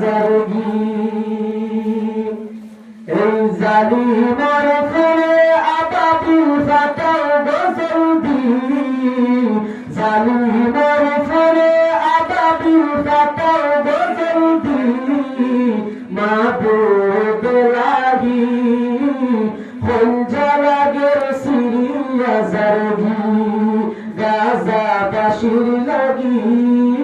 জারগি এই জালিমার ফেরে আবাবিল ফাটাও গজল দি জালিমার ফেরে আবাবিল ফাটাও গজল দি মাবুদ লাগি খঞ্জালাগের সিরিয়া জারগি গাজা বাসির লাগি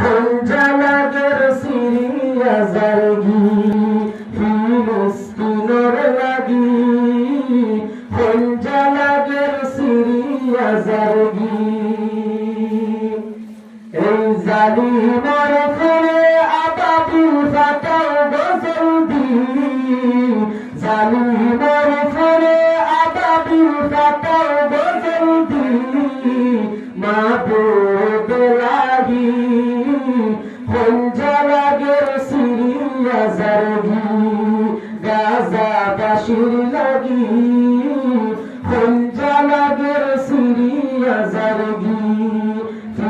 খঞ্জালাগের সিরিয়া জারগি ফিলিস্তিনের লাগি খঞ্জালাগের সিরিয়া জারগি এই জালিমার ফের মরফরে আদাবিল কাতাও গজল দিলি মাহবুব লাহি খঞ্জা লাগে সিরি নজর দিলি